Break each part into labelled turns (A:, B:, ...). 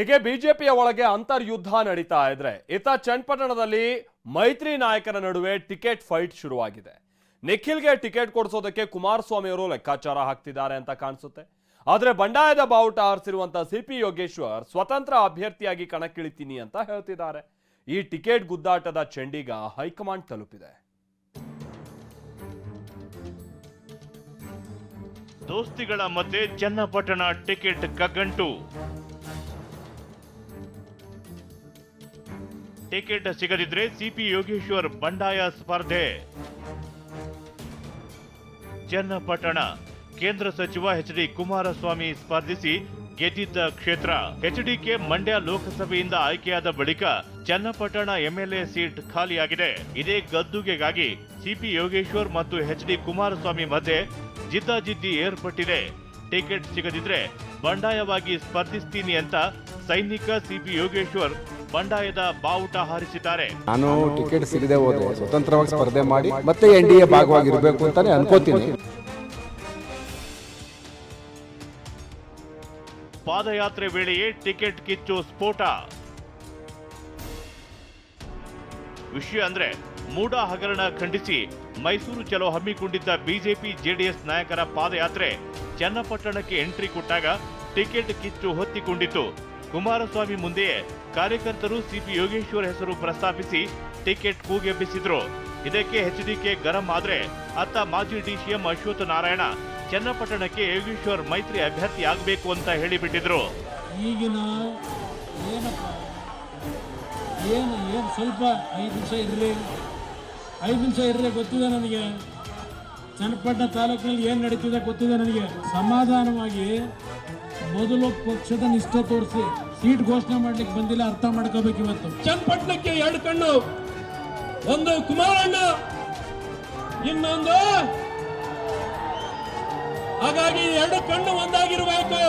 A: ಹೀಗೆ ಬಿಜೆಪಿಯ ಒಳಗೆ ಅಂತರ್ಯುದ್ಧ ನಡೀತಾ ಇದ್ರೆ ಇತ್ತ ಚನ್ನಪಟ್ಟಣದಲ್ಲಿ ಮೈತ್ರಿ ನಾಯಕರ ನಡುವೆ ಟಿಕೆಟ್ ಫೈಟ್ ಶುರುವಾಗಿದೆ. ನಿಖಿಲ್ಗೆ ಟಿಕೆಟ್ ಕೊಡಿಸೋದಕ್ಕೆ ಕುಮಾರಸ್ವಾಮಿ ಅವರು ಲೆಕ್ಕಾಚಾರ ಹಾಕ್ತಿದ್ದಾರೆ ಅಂತ ಕಾಣಿಸುತ್ತೆ. ಆದರೆ ಬಂಡಾಯದ ಬಾವುಟ ಆರಿಸಿರುವಂತಹ ಸಿ ಪಿ ಯೋಗೇಶ್ವರ್ ಸ್ವತಂತ್ರ ಅಭ್ಯರ್ಥಿಯಾಗಿ ಕಣಕ್ಕಿಳಿತೀನಿ ಅಂತ ಹೇಳ್ತಿದ್ದಾರೆ. ಈ ಟಿಕೆಟ್ ಗುದ್ದಾಟದ ಚೆಂಡಿಗ ಹೈಕಮಾಂಡ್ ತಲುಪಿದೆ.
B: ದೋಸ್ತಿಗಳ ಮಧ್ಯೆ ಚನ್ನಪಟ್ಟಣ ಟಿಕೆಟ್ ಕಗ್ಗಂಟು ಟಿಕೆಟ್ ಸಿಗದಿದ್ರೆ ಸಿಪಿ ಯೋಗೇಶ್ವರ್ ಬಂಡಾಯ ಸ್ಪರ್ಧೆ. ಚನ್ನಪಟ್ಟಣ, ಕೇಂದ್ರ ಸಚಿವ ಎಚ್ ಡಿ ಕುಮಾರಸ್ವಾಮಿ ಸ್ಪರ್ಧಿಸಿ ಗೆದ್ದಿದ್ದ ಕ್ಷೇತ್ರ. ಎಚ್ಡಿಕೆ ಮಂಡ್ಯ ಲೋಕಸಭೆಯಿಂದ ಆಯ್ಕೆಯಾದ ಬಳಿಕ ಚನ್ನಪಟ್ಟಣ ಎಂಎಲ್ಎ ಸೀಟ್ ಖಾಲಿಯಾಗಿದೆ. ಇದೇ ಗದ್ದುಗೆಗಾಗಿ ಸಿಪಿ ಯೋಗೇಶ್ವರ್ ಮತ್ತು ಎಚ್ ಡಿ ಕುಮಾರಸ್ವಾಮಿ ಮಧ್ಯೆ ಜಿದ್ದಾಜಿದ್ದಿ ಏರ್ಪಟ್ಟಿದೆ. ಟಿಕೆಟ್ ಸಿಗದಿದ್ರೆ ಬಂಡಾಯವಾಗಿ ಸ್ಪರ್ಧಿಸ್ತೀನಿ ಅಂತ ಸೈನಿಕ ಸಿಪಿ ಯೋಗೇಶ್ವರ್ ಬಂಡಾಯದ ಬಾವುಟ ಹಾರಿಸಿದ್ದಾರೆ.
C: ನಾನು ಟಿಕೆಟ್ ಸಿಗದೆ ಹೋದ್ರೆ ಸ್ವತಂತ್ರವಾಗಿ ಸ್ಪರ್ಧೆ ಮಾಡಿ ಮತ್ತೆ ಎನ್ ಡಿ ಎ ಭಾಗವಾಗಿರ್ಬೇಕು ಅಂತಾನೆ ಅನ್ಕೋತೀನಿ.
B: ಪಾದಯಾತ್ರೆ ವೇಳೆಯೇ ಟಿಕೆಟ್ ಕಿಚ್ಚು ಸ್ಫೋಟ. ವಿಷಯ ಅಂದ್ರೆ ಮೂಡ ಹಗರಣ ಖಂಡಿಸಿ ಮೈಸೂರು ಚಲೋ ಹಮ್ಮಿಕೊಂಡಿದ್ದ ಬಿಜೆಪಿ ಜೆಡಿಎಸ್ ನಾಯಕರ ಪಾದಯಾತ್ರೆ ಚನ್ನಪಟ್ಟಣಕ್ಕೆ ಎಂಟ್ರಿ ಕೊಟ್ಟಾಗ ಟಿಕೆಟ್ ಕಿಚ್ಚು ಹೊತ್ತಿಕೊಂಡಿತು ಕುಮಾರಸ್ವಾಮಿ ಮುಂದೆಯೇ ಕಾರ್ಯಕರ್ತರು ಸಿಪಿ ಯೋಗೇಶ್ವರ್ ಹೆಸರು ಪ್ರಸ್ತಾಪಿಸಿ ಟಿಕೆಟ್ ಕೂಗೆಬ್ಬಿಸಿದ್ರು. ಇದಕ್ಕೆ ಎಚ್ಡಿಕೆ ಗರಂ ಆದ್ರೆ ಅತ್ತ ಮಾಜಿ ಡಿಸಿಎಂ ಅಶ್ವಥ್ ನಾರಾಯಣ, ಚನ್ನಪಟ್ಟಣಕ್ಕೆ ಯೋಗೇಶ್ವರ್ ಮೈತ್ರಿ ಅಭ್ಯರ್ಥಿ ಆಗಬೇಕು ಅಂತ ಹೇಳಿಬಿಟ್ಟಿದ್ರು.
D: ಈಗಿನ ಏನು ಏನು ಸ್ವಲ್ಪ ಐದು ನಿಮಿಷ ಇರಲಿ ಐದು ನಿಮಿಷ ಇರಲಿ ಗೊತ್ತಿದೆ ನನಗೆ. ಚನ್ನಪಟ್ಟಣ ತಾಲೂಕಿನಲ್ಲಿ ಏನು ನಡೀತಿದೆ ಗೊತ್ತಿದೆ ನನಗೆ. ಸಮಾಧಾನವಾಗಿ ಮೊದಲು ಪಕ್ಷದ ನಿಷ್ಠೆ ತೋರಿಸಿ ಸೀಟ್ ಘೋಷಣೆ ಮಾಡ್ಲಿಕ್ಕೆ ಬಂದಿಲ್ಲ ಅರ್ಥ ಮಾಡ್ಕೋಬೇಕು ಇವತ್ತು. ಚನ್ನಪಟ್ಟಣಕ್ಕೆ ಎರಡು ಕಣ್ಣು ಒಂದು ಕುಮಾರಣ್ಣ ಇನ್ನೊಂದು. ಹಾಗಾಗಿ ಎರಡು ಕಣ್ಣು ಒಂದಾಗಿರಬೇಕು.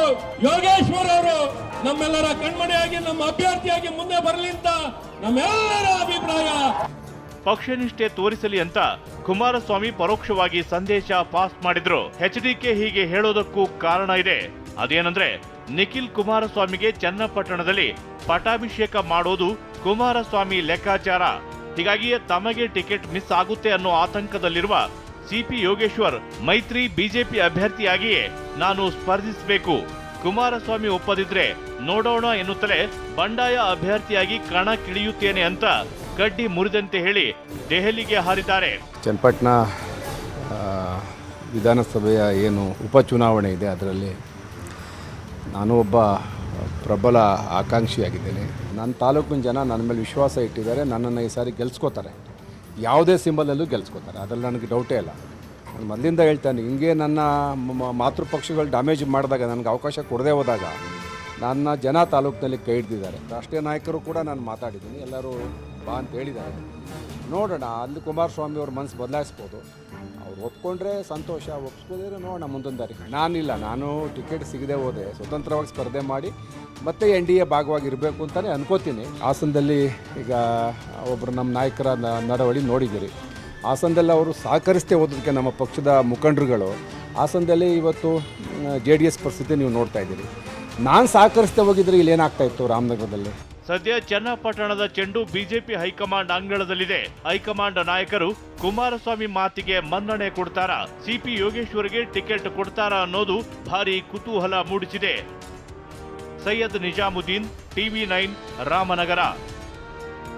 D: ಯೋಗೇಶ್ವರ್ ಅವರು ನಮ್ಮೆಲ್ಲರ ಕಣ್ಮಣೆಯಾಗಿ ನಮ್ಮ ಅಭ್ಯರ್ಥಿಯಾಗಿ ಮುಂದೆ ಬರಲಿ ಅಂತ ನಮ್ಮೆಲ್ಲರ ಅಭಿಪ್ರಾಯ.
B: ಪಕ್ಷನಿಷ್ಠೆ ತೋರಿಸಲಿ ಅಂತ ಕುಮಾರಸ್ವಾಮಿ ಪರೋಕ್ಷವಾಗಿ ಸಂದೇಶ ಪಾಸ್ ಮಾಡಿದ್ರು. ಎಚ್ಡಿಕೆ ಹೀಗೆ ಹೇಳೋದಕ್ಕೂ ಕಾರಣ ಇದೆ. ಅದೇನಂದ್ರೆ, ನಿಖಿಲ್ ಕುಮಾರಸ್ವಾಮಿಗೆ ಚನ್ನಪಟ್ಟಣದಲ್ಲಿ ಪಟಾಭಿಷೇಕ ಮಾಡೋದು ಕುಮಾರಸ್ವಾಮಿ ಲೆಕ್ಕಾಚಾರ. ಹೀಗಾಗಿಯೇ ತಮಗೆ ಟಿಕೆಟ್ ಮಿಸ್ ಆಗುತ್ತೆ ಅನ್ನೋ ಆತಂಕದಲ್ಲಿರುವ ಸಿಪಿ ಯೋಗೇಶ್ವರ್ ಮೈತ್ರಿ ಬಿಜೆಪಿ ಅಭ್ಯರ್ಥಿಯಾಗಿಯೇ ನಾನು ಸ್ಪರ್ಧಿಸಬೇಕು. ಕುಮಾರಸ್ವಾಮಿ ಒಪ್ಪದಿದ್ರೆ ನೋಡೋಣ ಎನ್ನುತ್ತಲೇ ಬಂಡಾಯ ಅಭ್ಯರ್ಥಿಯಾಗಿ ಕಣಕ್ಕಿಳಿಯುತ್ತೇನೆ ಅಂತ ಕಡ್ಡಿ ಮುರಿದಂತೆ ಹೇಳಿ ದೆಹಲಿಗೆ ಹಾರಿದ್ದಾರೆ.
C: ಚನ್ನಪಟ್ಟಣ ವಿಧಾನಸಭೆಯ ಏನು ಉಪಚುನಾವಣೆ ಇದೆ ಅದರಲ್ಲಿ ನಾನು ಒಬ್ಬ ಪ್ರಬಲ ಆಕಾಂಕ್ಷಿಯಾಗಿದ್ದೇನೆ. ನನ್ನ ತಾಲೂಕಿನ ಜನ ನನ್ನ ಮೇಲೆ ವಿಶ್ವಾಸ ಇಟ್ಟಿದ್ದಾರೆ, ನನ್ನನ್ನು ಈ ಸಾರಿ ಗೆಲ್ಸ್ಕೋತಾರೆ. ಯಾವುದೇ ಸಿಂಬಲಲ್ಲೂ ಗೆಲ್ಸ್ಕೋತಾರೆ, ಅದರಲ್ಲಿ ನನಗೆ ಡೌಟೇ ಇಲ್ಲ. ನಾನು ಮೊದಲಿಂದ ಹೇಳ್ತಾನೆ, ಹಿಂಗೆ ನನ್ನ ಮ- ಮಾತೃಪಕ್ಷಗಳು ಡ್ಯಾಮೇಜ್ ಮಾಡಿದಾಗ, ನನಗೆ ಅವಕಾಶ ಕೊಡದೇ ಹೋದಾಗ, ನನ್ನ ಜನ ತಾಲೂಕಿನಲ್ಲಿ ಕೈ ಹಿಡ್ದಿದ್ದಾರೆ. ರಾಷ್ಟ್ರೀಯ ನಾಯಕರು ಕೂಡ ನಾನು ಮಾತಾಡಿದ್ದೀನಿ, ಎಲ್ಲರೂ ಬಾ ಅಂತ ಹೇಳಿದ್ದಾರೆ. ನೋಡೋಣ, ಅಲ್ಲಿ ಕುಮಾರಸ್ವಾಮಿ ಅವ್ರ ಮನಸ್ಸು ಬದಲಾಯಿಸ್ಬೋದು. ಅವ್ರು ಒಪ್ಕೊಂಡ್ರೆ ಸಂತೋಷ ಒಪ್ಸ್ಕೋದ್ರೆ ನೋಡೋಣ ಮುಂದೊಂದು ದಾರಿ ನಾನಿಲ್ಲ, ನಾನು ಟಿಕೆಟ್ ಸಿಗದೆ ಹೋದೆ. ಸ್ವತಂತ್ರವಾಗಿ ಸ್ಪರ್ಧೆ ಮಾಡಿ ಮತ್ತೆ ಎನ್ ಡಿ ಎ ಭಾಗವಾಗಿರಬೇಕು ಅಂತಲೇ ಅನ್ಕೋತೀನಿ. ಹಾಸನದಲ್ಲಿ ಈಗ ಒಬ್ಬರು ನಮ್ಮ ನಾಯಕರ ನಡವಳಿ ನೋಡಿದ್ದೀರಿ. ಹಾಸನದಲ್ಲಿ ಅವರು ಸಹಕರಿಸದೆ ಹೋದಕ್ಕೆ ನಮ್ಮ ಪಕ್ಷದ ಮುಖಂಡರುಗಳು. ಹಾಸನದಲ್ಲಿ ಇವತ್ತು ಜೆ ಡಿ ಎಸ್ ಪರಿಸ್ಥಿತಿ ನೀವು ನೋಡ್ತಾ ಇದ್ದೀರಿ. ನಾನು ಸಹಕರಿಸದೆ ಹೋಗಿದ್ರೆ ಇಲ್ಲಿ ಏನಾಗ್ತಾ ಇತ್ತು ರಾಮನಗರದಲ್ಲಿ?
B: ಸದ್ಯ ಚನ್ನಪಟ್ಟಣದ ಚೆಂಡು ಬಿಜೆಪಿ ಹೈಕಮಾಂಡ್ ಅಂಗಳದಲ್ಲಿದೆ. ಹೈಕಮಾಂಡ್ ನಾಯಕರು ಕುಮಾರಸ್ವಾಮಿ ಮಾತಿಗೆ ಮನ್ನಣೆ ಕೊಡ್ತಾರಾ? ಸಿಪಿ ಯೋಗೇಶ್ವರ್ಗೆ ಟಿಕೆಟ್ ಕೊಡ್ತಾರಾ ಅನ್ನೋದು ಭಾರಿ ಕುತೂಹಲ ಮೂಡಿಸಿದೆ. Syed Nizamuddin, TV nine, Ramanagara.